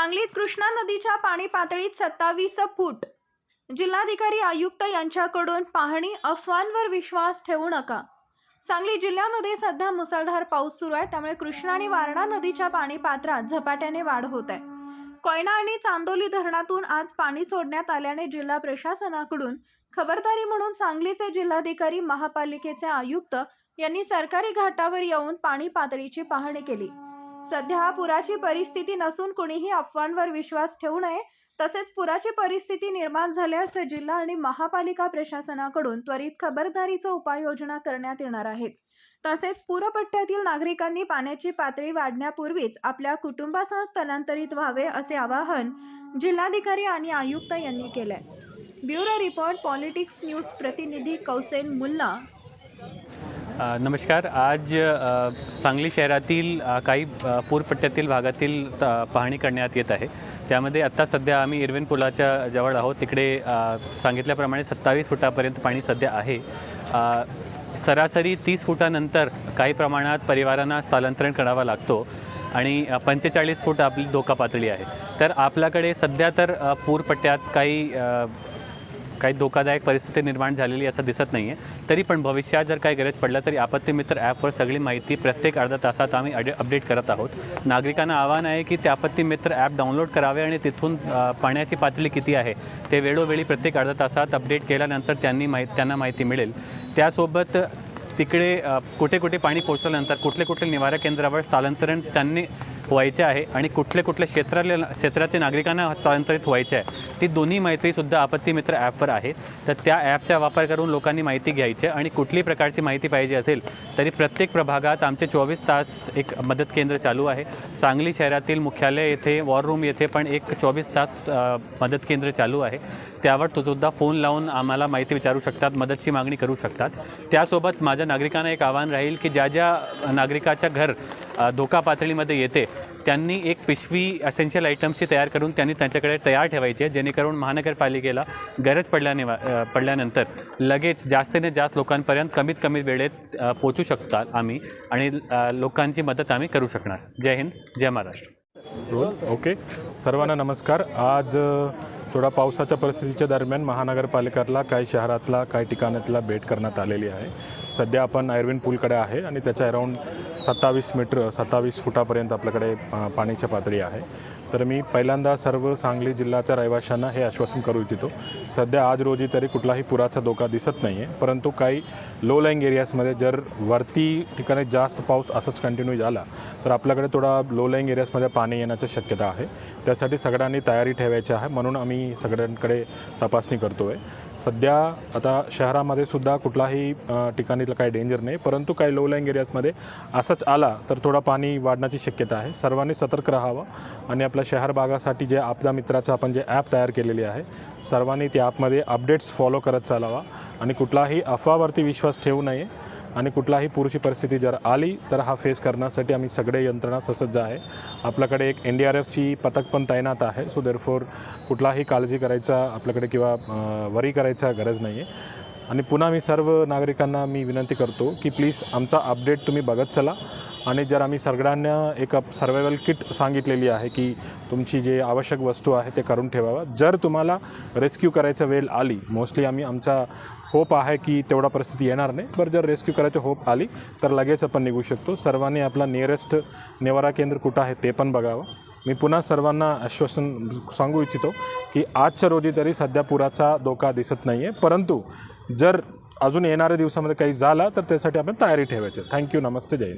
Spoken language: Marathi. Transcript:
सांगलीत कृष्णा नदीच्या पाणी पातळीत सत्तावीस फूट. जिल्हाधिकारी आयुक्त यांच्याकडून पाहणी अफवांवर विश्वास ठेवू नका. सांगली जिल्ह्यामध्ये सध्या मुसळधार पाऊस सुरू आहे त्यामुळे कृष्णा आणि वारणा नदीच्या पाणी पात्रात झपाट्याने वाढ होत आहे. कोयना आणि चांदोली धरणातून आज पाणी सोडण्यात आल्याने जिल्हा प्रशासनाकडून खबरदारी म्हणून सांगलीचे जिल्हाधिकारी महापालिकेचे आयुक्त यांनी सरकारी घाटावर येऊन पाणी पातळीची पाहणी केली. सध्या पुराची परिस्थिती नसून कुणीही अफवांवर विश्वास ठेवू नये. तसेच पुराची परिस्थिती निर्माण झाल्यास जिल्हा आणि महापालिका प्रशासनाकडून त्वरित खबरदारीचं उपाययोजना करण्यात येणार आहेत. तसेच पूरपट्ट्यातील नागरिकांनी पाण्याची पातळी वाढण्यापूर्वीच आपल्या कुटुंबासह स्थलांतरित व्हावे असे आवाहन जिल्हाधिकारी आणि आयुक्त यांनी केले ब्युरो रिपोर्ट पॉलिटिक्स न्यूज प्रतिनिधी कौसेन मुल्ला नमस्कार. आज सांगली शहरातील काही पूरपट्ट्यातील भागातील त- पाहणी करण्यात येत आहे. त्यामध्ये आत्ता सध्या आम्ही इरविन पुलाच्या जवळ आहोत. तिकडे सांगितल्याप्रमाणे सत्तावीस फुटापर्यंत पाणी सध्या आहे. सरासरी तीस फुटानंतर काही प्रमाणात परिवारांना स्थलांतरण करावा लागतो आणि पंचेचाळीस फूट आपली धोका पातळी आहे. तर आपल्याकडे सध्या तर पूरपट्ट्यात काही काही धोकादायक परिस्थिती निर्माण झालेली असं दिसत नाही आहे तरी पण भविष्यात जर काही गरज पडलं तरी आपत्ती मित्र ॲपवर सगळी माहिती प्रत्येक अर्धा तासात आम्ही अडे अपडेट करत आहोत. नागरिकांना आव्हान आहे की ते आपत्ती मित्र ॲप डाउनलोड करावे आणि तिथून पाण्याची पातळी किती आहे ते वेळोवेळी प्रत्येक अर्धा तासात अपडेट केल्यानंतर त्यांनी माहि त्यांना माहिती मिळेल. त्यासोबत तिकडे कुठे कुठे पाणी पोचल्यानंतर कुठले कुठले निवारा केंद्रावर स्थलांतरण त्यांनी व्हायचे आहे आणि कुठले कुठल्या क्षेत्रातल्या क्षेत्राचे नागरिकांना स्थलांतरित व्हायचे आहे. ती दोन्ही माहितीसुद्धा आपत्ती मित्र ॲपवर आहे तर त्या ॲपचा वापर करून लोकांनी माहिती घ्यायची आणि कुठली प्रकारची माहिती पाहिजे असेल तरी प्रत्येक प्रभागात आमचे चोवीस तास एक मदत केंद्र चालू आहे. सांगली शहरातील मुख्यालय येथे वॉर रूम येथे पण एक चोवीस तास मदत केंद्र चालू आहे. त्यावर तो सुद्धा फोन लावून आम्हाला माहिती विचारू शकतात मदतची मागणी करू शकतात. त्यासोबत माझ्या नागरिकांना एक आव्हान राहील की ज्या ज्या नागरिकाच्या घर धोका पातळीमध्ये येते त्यांनी एक पिशवी असेन्शियल आयटम्सची तयार करून त्यांनी त्यांच्याकडे तयार ठेवायची आहे. जेणेकरून महानगरपालिकेला गरज पडल्याने पडल्यानंतर लगेच जास्तीने जास्त लोकांपर्यंत कमीत कमी वेळेत पोचू शकतात आम्ही आणि लोकांची मदत आम्ही करू शकणार. जय हिंद जय महाराष्ट्र. ओके. सर्वांना नमस्कार. आज थोडा पावसाच्या परिस्थितीच्या दरम्यान महानगरपालिकेला काही शहरातला काही ठिकाणातला भेट करण्यात आलेली आहे. सध्या आपण आयर्विन पूलकडे आहे आणि त्याच्या अराऊंड सत्तावीस मीटर सत्तावीस फुटापर्यंत आपल्याकडे पाण्याची पातळी आहे. तर मी पहिल्यांदा सर्व सांगली जिल्ह्याच्या रहिवाशांना हे आश्वासन करू इच्छितो. सध्या आज रोजी तरी कुठलाही पुराचा धोका दिसत नाही आहे परंतु काही लो लाईंग एरियाजमध्ये जर वरती ठिकाणी जास्त पाऊस असंच कंटिन्यू झाला तर आपल्याकडे थोडा लो लाईंग एरियाजमध्ये पाणी येण्याची शक्यता आहे. त्यासाठी सगळ्यांनी तयारी ठेवायची आहे म्हणून आम्ही सगळ्यांकडे तपासणी करतो आहे सध्या आता शहरामध्ये सुद्धा कुठलाही ठिकाणी काही डेंजर नाही परंतु काही लो लाईंग एरियाजमध्ये असंच आला तर थोडा पाणी वाढण्याची शक्यता आहे. सर्वांनी सतर्क राहावं आणि आपल्या शहर भागासाठी जे आपल्या मित्राचं आपण जे ॲप तयार केलेली आहे सर्वांनी त्या ॲपमध्ये अपडेट्स फॉलो करत चालावा आणि कुठलाही अफवावरती विश्वास ठेवू नये आणि कुठलाही पुरुषी परिस्थिती जर आली तर हा फेस करण्यासाठी आम्ही सगळे यंत्रणा ससज्ज आहे. आपल्याकडे एक एन डी आर एफची पथक पण तैनात आहे सो देरफोर कुठलाही काळजी करायचा आपल्याकडे किंवा वरी करायचा गरज नाही आहे आणि पुन्हा मी सर्व नागरिकांना मी विनंती करतो की प्लीज आमचा अपडेट तुम्ही बघत चला. आणि जर आम्ही सगळ्यांना एक सर्वायवल किट सांगितलेली आहे की तुमची जे आवश्यक वस्तू आहे ते करून ठेवावा. जर तुम्हाला रेस्क्यू करायचा वेळ आली मोस्टली आम्ही आमचा होप आहे की तेवढा परिस्थिती येणार नाही पण जर रेस्क्यू करायची होप आली तर लगेच आपण निघू शकतो. सर्वांनी आपला नियरेस्ट निवारा केंद्र कुठं आहे ते पण बघावं. मी पुन्हा सर्वांना आश्वासन सांगू इच्छितो की आजच्या रोजी तरी सध्या पुराचा धोका दिसत नाही आहे परंतु जर अजून येणाऱ्या दिवसामध्ये काही झाला तर त्यासाठी आपण तयारी ठेवायची. थँक्यू नमस्ते. जय